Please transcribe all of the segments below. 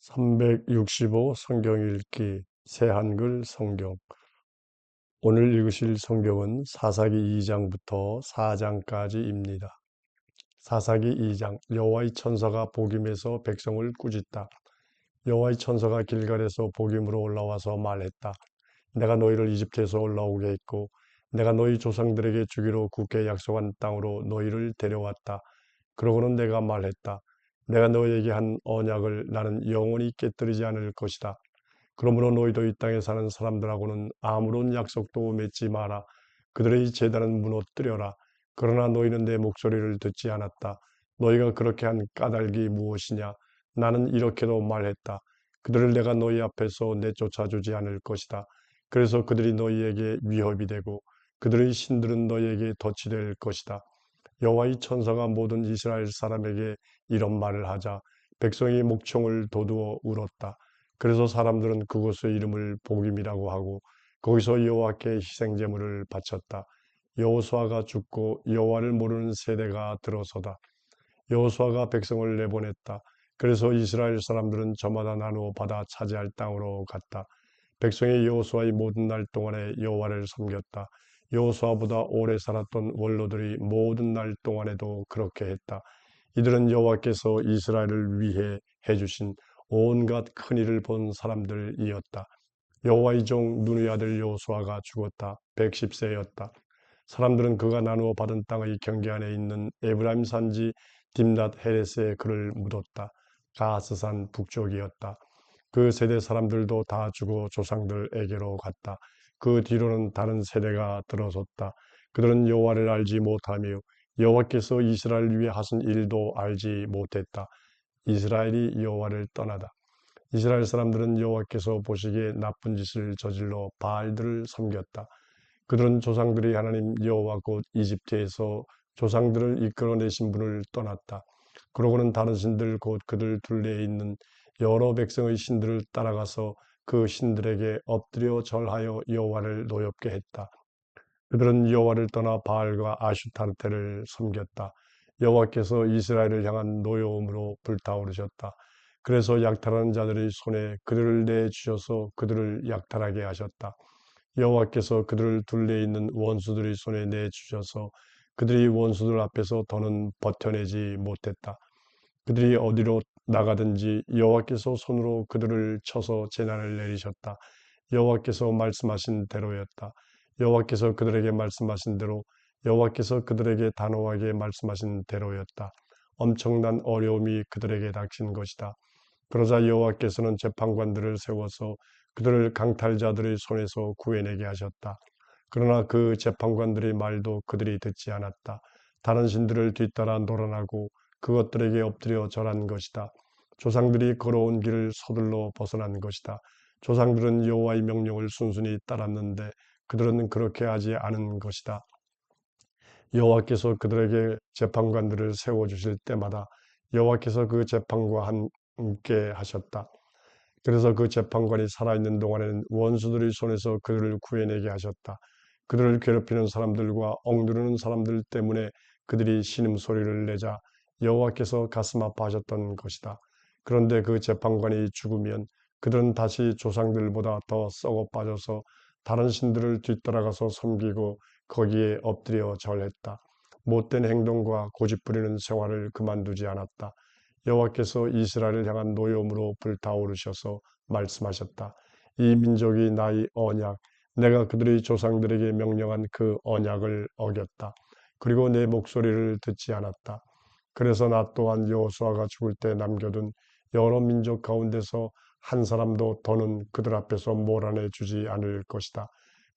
365 성경 읽기 새한글 성경 오늘 읽으실 성경은 사사기 2장부터 4장까지입니다. 사사기 2장 여호와의 천사가 복임에서 백성을 꾸짖다. 여호와의 천사가 길갈에서 복임으로 올라와서 말했다. 내가 너희를 이집트에서 올라오게 했고 내가 너희 조상들에게 주기로 굳게 약속한 땅으로 너희를 데려왔다. 그러고는 내가 말했다. 내가 너에게 한 언약을 나는 영원히 깨뜨리지 않을 것이다. 그러므로 너희도 이 땅에 사는 사람들하고는 아무런 약속도 맺지 마라. 그들의 재단은 무너뜨려라. 그러나 너희는 내 목소리를 듣지 않았다. 너희가 그렇게 한 까닭이 무엇이냐? 나는 이렇게도 말했다. 그들을 내가 너희 앞에서 내쫓아주지 않을 것이다. 그래서 그들이 너희에게 위협이 되고 그들의 신들은 너희에게 덫이 될 것이다. 여호와의 천사가 모든 이스라엘 사람에게 이런 말을 하자 백성이 목청을 도두어 울었다. 그래서 사람들은 그곳의 이름을 복임이라고 하고 거기서 여호와께 희생 제물을 바쳤다. 여호수아가 죽고 여호와를 모르는 세대가 들어서다. 여호수아가 백성을 내보냈다. 그래서 이스라엘 사람들은 저마다 나누어 받아 차지할 땅으로 갔다. 백성이 여호수아의 모든 날 동안에 여호와를 섬겼다. 여호수아보다 오래 살았던 원로들이 모든 날 동안에도 그렇게 했다. 이들은 여호와께서 이스라엘을 위해 해주신 온갖 큰 일을 본 사람들이었다. 여호와의 종 누누의 아들 여호수아가 죽었다. 110세였다. 사람들은 그가 나누어 받은 땅의 경계 안에 있는 에브라임 산지 딤닷 헤레스에 그를 묻었다. 가스산 북쪽이었다. 그 세대 사람들도 다 죽어 조상들에게로 갔다. 그 뒤로는 다른 세대가 들어섰다. 그들은 여호와를 알지 못하며 여호와께서 이스라엘을 위해 하신 일도 알지 못했다. 이스라엘이 여호와를 떠나다. 이스라엘 사람들은 여호와께서 보시기에 나쁜 짓을 저질러 바알들을 섬겼다. 그들은 조상들이 하나님 여호와 곧 이집트에서 조상들을 이끌어내신 분을 떠났다. 그러고는 다른 신들 곧 그들 둘레에 있는 여러 백성의 신들을 따라가서 그 신들에게 엎드려 절하여 여호와를 노엽게 했다. 그들은 여호와를 떠나 바알과 아슈타르테를 섬겼다. 여호와께서 이스라엘을 향한 노여움으로 불타오르셨다. 그래서 약탈하는 자들의 손에 그들을 내주셔서 그들을 약탈하게 하셨다. 여호와께서 그들을 둘레 있는 원수들의 손에 내주셔서 그들이 원수들 앞에서 더는 버텨내지 못했다. 그들이 어디로 나가든지 여호와께서 손으로 그들을 쳐서 재난을 내리셨다. 여호와께서 말씀하신 대로였다. 여호와께서 그들에게 말씀하신 대로 여호와께서 그들에게 단호하게 말씀하신 대로였다. 엄청난 어려움이 그들에게 닥친 것이다. 그러자 여호와께서는 재판관들을 세워서 그들을 강탈자들의 손에서 구해내게 하셨다. 그러나 그 재판관들의 말도 그들이 듣지 않았다. 다른 신들을 뒤따라 놀아나고 그것들에게 엎드려 절한 것이다. 조상들이 걸어온 길을 서둘러 벗어난 것이다. 조상들은 여호와의 명령을 순순히 따랐는데 그들은 그렇게 하지 않은 것이다. 여호와께서 그들에게 재판관들을 세워 주실 때마다 여호와께서 그 재판과 함께 하셨다. 그래서 그 재판관이 살아있는 동안에는 원수들의 손에서 그들을 구해내게 하셨다. 그들을 괴롭히는 사람들과 억누르는 사람들 때문에 그들이 신음소리를 내자 여호와께서 가슴 아파하셨던 것이다. 그런데 그 재판관이 죽으면 그들은 다시 조상들보다 더 썩어 빠져서 다른 신들을 뒤따라가서 섬기고 거기에 엎드려 절했다. 못된 행동과 고집부리는 생활을 그만두지 않았다. 여호와께서 이스라엘을 향한 노여움으로 불타오르셔서 말씀하셨다. 이 민족이 나의 언약, 내가 그들의 조상들에게 명령한 그 언약을 어겼다. 그리고 내 목소리를 듣지 않았다. 그래서 나 또한 여호수아가 죽을 때 남겨둔 여러 민족 가운데서 한 사람도 더는 그들 앞에서 몰아내 주지 않을 것이다.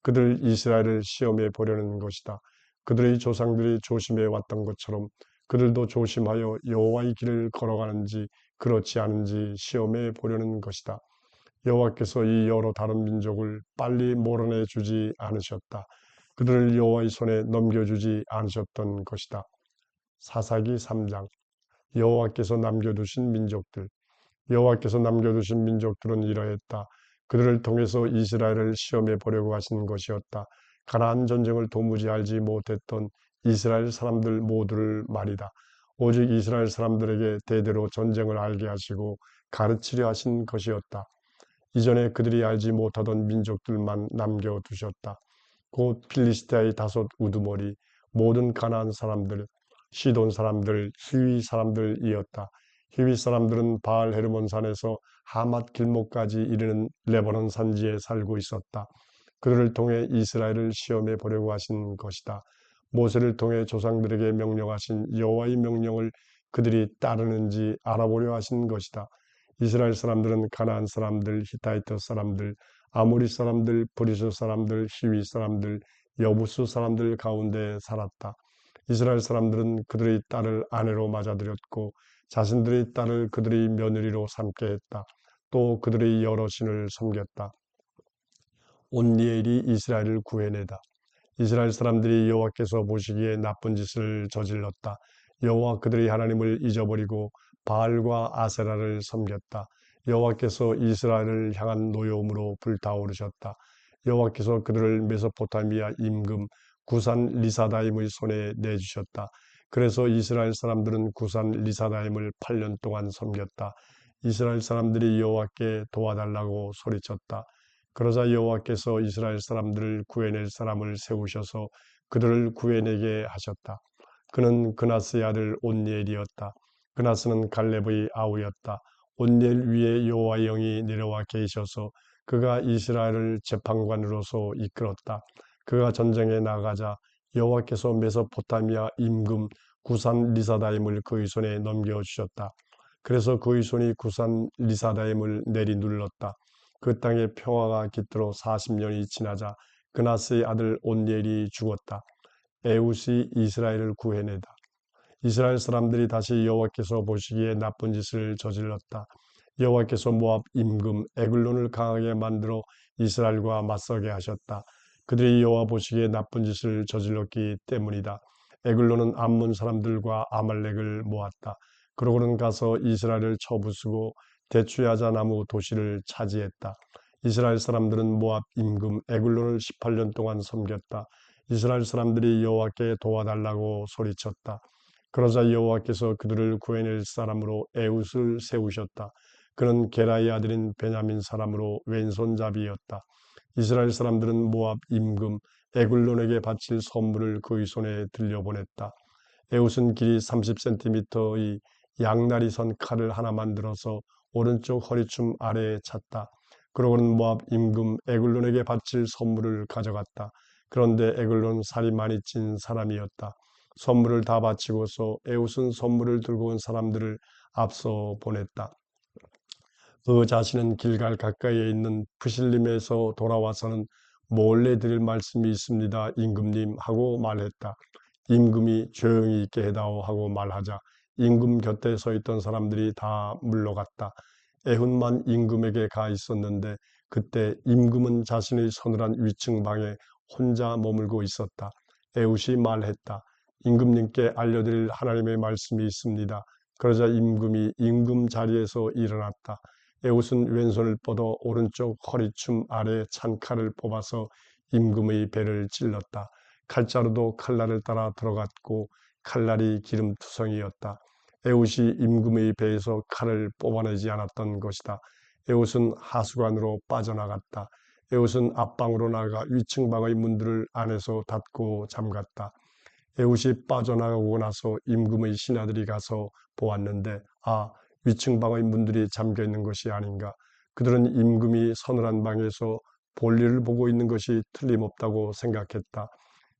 그들 이스라엘을 시험해 보려는 것이다. 그들의 조상들이 조심해 왔던 것처럼 그들도 조심하여 여호와의 길을 걸어가는지 그렇지 않은지 시험해 보려는 것이다. 여호와께서 이 여러 다른 민족을 빨리 몰아내 주지 않으셨다. 그들을 여호와의 손에 넘겨주지 않으셨던 것이다. 사사기 3장 여호와께서 남겨두신 민족들 여호와께서 남겨두신 민족들은 이러했다. 그들을 통해서 이스라엘을 시험해 보려고 하신 것이었다. 가나안 전쟁을 도무지 알지 못했던 이스라엘 사람들 모두를 말이다. 오직 이스라엘 사람들에게 대대로 전쟁을 알게 하시고 가르치려 하신 것이었다. 이전에 그들이 알지 못하던 민족들만 남겨두셨다. 곧 필리스티아의 다섯 우두머리, 모든 가나안 사람들, 시돈 사람들, 히위 사람들이었다. 히위 사람들은 바알 헤르몬 산에서 하맛 길목까지 이르는 레바논 산지에 살고 있었다. 그들을 통해 이스라엘을 시험해 보려고 하신 것이다. 모세를 통해 조상들에게 명령하신 여호와의 명령을 그들이 따르는지 알아보려 하신 것이다. 이스라엘 사람들은 가나안 사람들, 히타이트 사람들, 아모리 사람들, 브리스 사람들, 히위 사람들, 여부수 사람들 가운데 살았다. 이스라엘 사람들은 그들의 딸을 아내로 맞아들였고 자신들의 딸을 그들의 며느리로 삼게 했다. 또 그들의 여러 신을 섬겼다. 온니엘이 이스라엘을 구해내다. 이스라엘 사람들이 여호와께서 보시기에 나쁜 짓을 저질렀다. 여호와 그들의 하나님을 잊어버리고 바알과 아세라를 섬겼다. 여호와께서 이스라엘을 향한 노여움으로 불타오르셨다. 여호와께서 그들을 메소포타미아 임금 구산 리사다임의 손에 내주셨다. 그래서 이스라엘 사람들은 구산 리사다임을 8년 동안 섬겼다. 이스라엘 사람들이 여호와께 도와달라고 소리쳤다. 그러자 여호와께서 이스라엘 사람들을 구해낼 사람을 세우셔서 그들을 구해내게 하셨다. 그는 그나스의 아들 온니엘이었다. 그나스는 갈렙의 아우였다. 온니엘 위에 여호와의 영이 내려와 계셔서 그가 이스라엘을 재판관으로서 이끌었다. 그가 전쟁에 나가자 여호와께서 메소포타미아 임금 구산 리사다임을 그의 손에 넘겨주셨다. 그래서 그의 손이 구산 리사다임을 내리 눌렀다. 그 땅에 평화가 깃들어 40년이 지나자 그나스의 아들 온니엘이 죽었다. 에웃이 이스라엘을 구해내다. 이스라엘 사람들이 다시 여호와께서 보시기에 나쁜 짓을 저질렀다. 여호와께서 모압 임금 에글론을 강하게 만들어 이스라엘과 맞서게 하셨다. 그들이 여호와 보시기에 나쁜 짓을 저질렀기 때문이다. 에글론은 암몬 사람들과 아말렉을 모았다. 그러고는 가서 이스라엘을 쳐부수고 대추야자 나무 도시를 차지했다. 이스라엘 사람들은 모압 임금 에글론을 18년 동안 섬겼다. 이스라엘 사람들이 여호와께 도와달라고 소리쳤다. 그러자 여호와께서 그들을 구해낼 사람으로 에웃을 세우셨다. 그는 게라의 아들인 베냐민 사람으로 왼손잡이였다. 이스라엘 사람들은 모압 임금 에글론에게 바칠 선물을 그의 손에 들려보냈다. 에웃은 길이 30cm의 양날이 선 칼을 하나 만들어서 오른쪽 허리춤 아래에 찼다. 그러고는 모압 임금 에글론에게 바칠 선물을 가져갔다. 그런데 에글론 살이 많이 찐 사람이었다. 선물을 다 바치고서 에웃은 선물을 들고 온 사람들을 앞서 보냈다. 그 자신은 길갈 가까이에 있는 푸실림에서 돌아와서는 몰래 드릴 말씀이 있습니다. 임금님 하고 말했다. 임금이 조용히 있게 해다오 하고 말하자 임금 곁에 서 있던 사람들이 다 물러갔다. 에훈만 임금에게 가 있었는데 그때 임금은 자신의 서늘한 위층 방에 혼자 머물고 있었다. 에웃이 말했다. 임금님께 알려드릴 하나님의 말씀이 있습니다. 그러자 임금이 임금 자리에서 일어났다. 에웃은 왼손을 뻗어 오른쪽 허리춤 아래 찬 칼을 뽑아서 임금의 배를 찔렀다. 칼자루도 칼날을 따라 들어갔고 칼날이 기름투성이었다. 에웃이 임금의 배에서 칼을 뽑아내지 않았던 것이다. 에웃은 하수관으로 빠져나갔다. 에웃은 앞방으로 나가 위층방의 문들을 안에서 닫고 잠갔다. 에웃이 빠져나가고 나서 임금의 신하들이 가서 보았는데 아 위층 방의 문들이 잠겨 있는 것이 아닌가. 그들은 임금이 서늘한 방에서 볼일을 보고 있는 것이 틀림없다고 생각했다.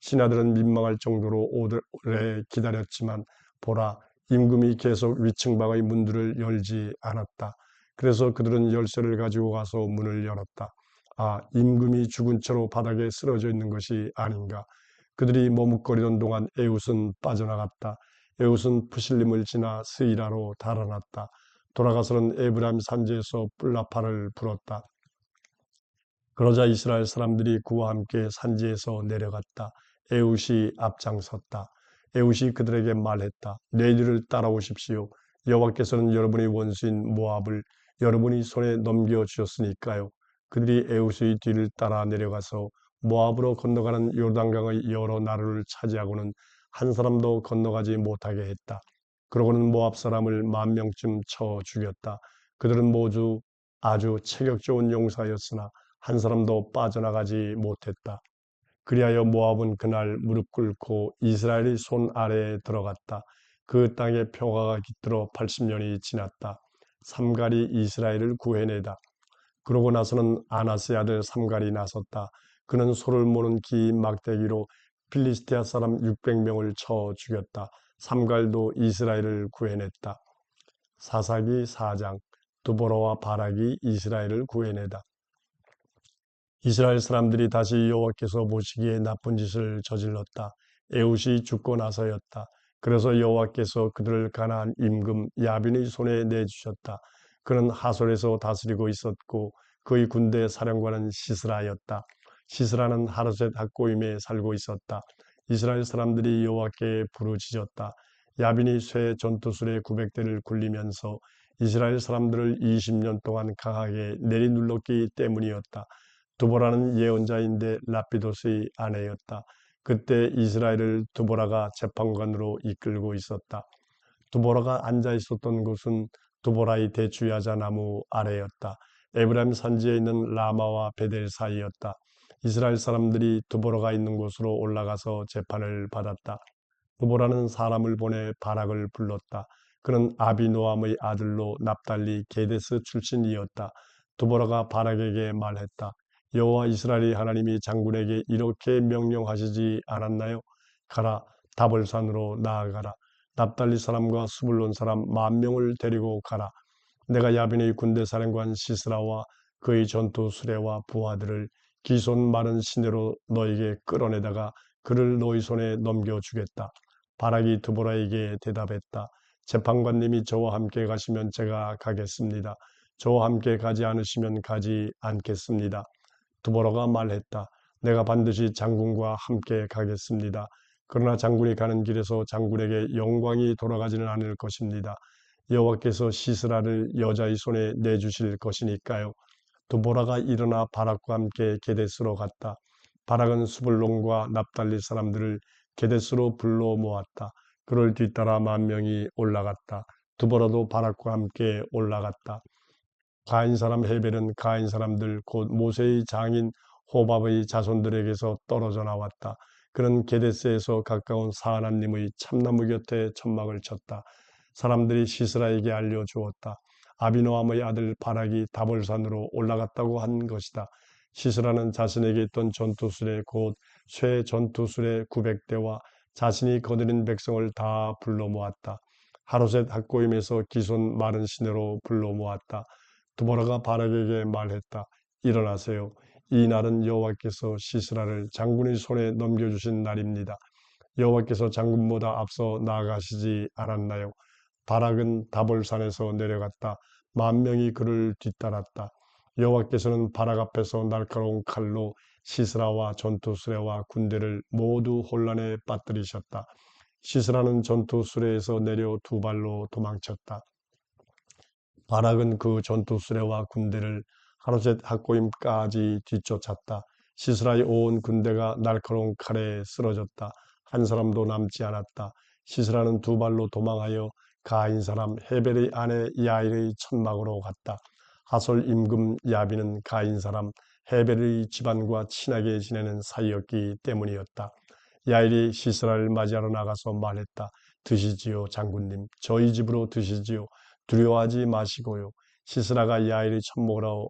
신하들은 민망할 정도로 오래 기다렸지만 보라 임금이 계속 위층 방의 문들을 열지 않았다. 그래서 그들은 열쇠를 가지고 가서 문을 열었다. 아, 임금이 죽은 채로 바닥에 쓰러져 있는 것이 아닌가. 그들이 머뭇거리던 동안 에웃은 빠져나갔다. 에웃은 푸실림을 지나 스이라로 달아났다. 돌아가서는 에브라임 산지에서 뿔라파를 불었다. 그러자 이스라엘 사람들이 그와 함께 산지에서 내려갔다. 에웃이 앞장섰다. 에웃이 그들에게 말했다. 내 뒤를 따라오십시오. 여호와께서는 여러분의 원수인 모압을 여러분이 손에 넘겨 주셨으니까요. 그들이 에웃의 뒤를 따라 내려가서 모압으로 건너가는 요단강의 여러 나루를 차지하고는 한 사람도 건너가지 못하게 했다. 그러고는 모압 사람을 만 명쯤 쳐 죽였다. 그들은 모두 아주 체격 좋은 용사였으나 한 사람도 빠져나가지 못했다. 그리하여 모압은 그날 무릎 꿇고 이스라엘의 손 아래에 들어갔다. 그 땅에 평화가 깃들어 80년이 지났다. 삼갈이 이스라엘을 구해내다. 그러고 나서는 아나스의 아들 삼갈이 나섰다. 그는 소를 모는 긴 막대기로 필리스티아 사람 600명을 쳐 죽였다. 삼갈도 이스라엘을 구해냈다. 사사기 4장 두보라와 바락이 이스라엘을 구해내다. 이스라엘 사람들이 다시 여호와께서 보시기에 나쁜 짓을 저질렀다. 에웃이 죽고 나서였다. 그래서 여호와께서 그들을 가나안 임금 야빈의 손에 내주셨다. 그는 하솔에서 다스리고 있었고 그의 군대 사령관은 시스라였다. 시스라는 하르셋 학고임에 살고 있었다. 이스라엘 사람들이 여호와께 부르짖었다. 야빈이 쇠 전투술의 900대를 굴리면서 이스라엘 사람들을 20년 동안 강하게 내리눌렀기 때문이었다. 두보라는 예언자인데 라피도스의 아내였다. 그때 이스라엘을 두보라가 재판관으로 이끌고 있었다. 두보라가 앉아 있었던 곳은 두보라의 대추야자 나무 아래였다. 에브라임 산지에 있는 라마와 베델 사이였다. 이스라엘 사람들이 두보라가 있는 곳으로 올라가서 재판을 받았다. 두보라는 사람을 보내 바락을 불렀다. 그는 아비노암의 아들로 납달리 게데스 출신이었다. 두보라가 바락에게 말했다. 여호와 이스라엘의 하나님이 장군에게 이렇게 명령하시지 않았나요? 가라 다벌산으로 나아가라. 납달리 사람과 수불론 사람 만 명을 데리고 가라. 내가 야빈의 군대 사령관 시스라와 그의 전투 수레와 부하들을 기손 마른 시내로 너에게 끌어내다가 그를 너희 손에 넘겨주겠다. 바락이 두보라에게 대답했다. 재판관님이 저와 함께 가시면 제가 가겠습니다. 저와 함께 가지 않으시면 가지 않겠습니다. 두보라가 말했다. 내가 반드시 장군과 함께 가겠습니다. 그러나 장군이 가는 길에서 장군에게 영광이 돌아가지는 않을 것입니다. 여호와께서 시스라를 여자의 손에 내주실 것이니까요. 두보라가 일어나 바락과 함께 게데스로 갔다. 바락은 수불론과 납달리 사람들을 게데스로 불러 모았다. 그를 뒤따라 만 명이 올라갔다. 두보라도 바락과 함께 올라갔다. 가인 사람 헤벨은 가인 사람들 곧 모세의 장인 호밥의 자손들에게서 떨어져 나왔다. 그는 게데스에서 가까운 사하나님의 참나무 곁에 천막을 쳤다. 사람들이 시스라에게 알려주었다. 아비노함의 아들 바락이 다볼산으로 올라갔다고 한 것이다. 시스라는 자신에게 있던 전투술에 곧 쇠 전투술의 900대와 자신이 거느린 백성을 다 불러 모았다. 하루셋 학고임에서 기손 마른 시내로 불러 모았다. 두보라가 바락에게 말했다. 일어나세요. 이 날은 여호와께서 시스라를 장군의 손에 넘겨주신 날입니다. 여호와께서 장군보다 앞서 나아가시지 않았나요? 바락은 다볼산에서 내려갔다. 만 명이 그를 뒤따랐다. 여호와께서는 바락 앞에서 날카로운 칼로 시스라와 전투 수레와 군대를 모두 혼란에 빠뜨리셨다. 시스라는 전투 수레에서 내려 두 발로 도망쳤다. 바락은 그 전투 수레와 군대를 하루셋 학고임까지 뒤쫓았다. 시스라의 온 군대가 날카로운 칼에 쓰러졌다. 한 사람도 남지 않았다. 시스라는 두 발로 도망하여 가인 사람 헤벨의 아내 야일의 천막으로 갔다. 하솔 임금 야비는 가인 사람 헤벨의 집안과 친하게 지내는 사이였기 때문이었다. 야일이 시스라를 맞이하러 나가서 말했다. 드시지요 장군님 저희 집으로 드시지요 두려워하지 마시고요. 시스라가 야일이 천목으로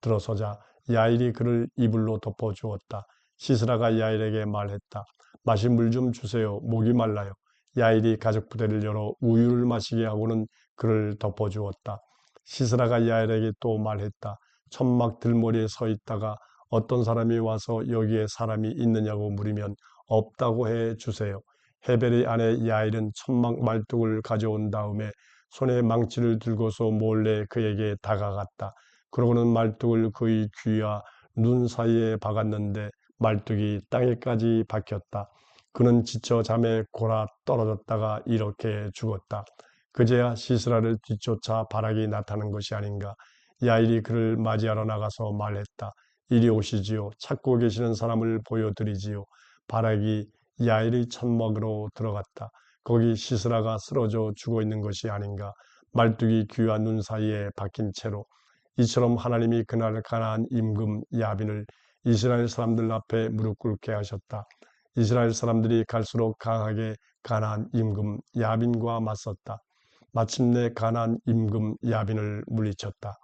들어서자 야일이 그를 이불로 덮어주었다. 시스라가 야일에게 말했다. 마실 물좀 주세요. 목이 말라요. 야일이 가죽 부대를 열어 우유를 마시게 하고는 그를 덮어주었다. 시스라가 야일에게 또 말했다. 천막 들머리에 서 있다가 어떤 사람이 와서 여기에 사람이 있느냐고 물으면 없다고 해 주세요. 헤벨의 아내 야일은 천막 말뚝을 가져온 다음에 손에 망치를 들고서 몰래 그에게 다가갔다. 그러고는 말뚝을 그의 귀와 눈 사이에 박았는데 말뚝이 땅에까지 박혔다. 그는 지쳐 잠에 골아 떨어졌다가 이렇게 죽었다. 그제야 시스라를 뒤쫓아 바락이 나타난 것이 아닌가. 야일이 그를 맞이하러 나가서 말했다. 이리 오시지요. 찾고 계시는 사람을 보여드리지요. 바락이 야일의 천막으로 들어갔다. 거기 시스라가 쓰러져 죽어 있는 것이 아닌가. 말뚝이 귀와 눈 사이에 박힌 채로 이처럼 하나님이 그날 가나안 임금 야빈을 이스라엘 사람들 앞에 무릎 꿇게 하셨다. 이스라엘 사람들이 갈수록 강하게 가나안 임금 야빈과 맞섰다. 마침내 가나안 임금 야빈을 물리쳤다.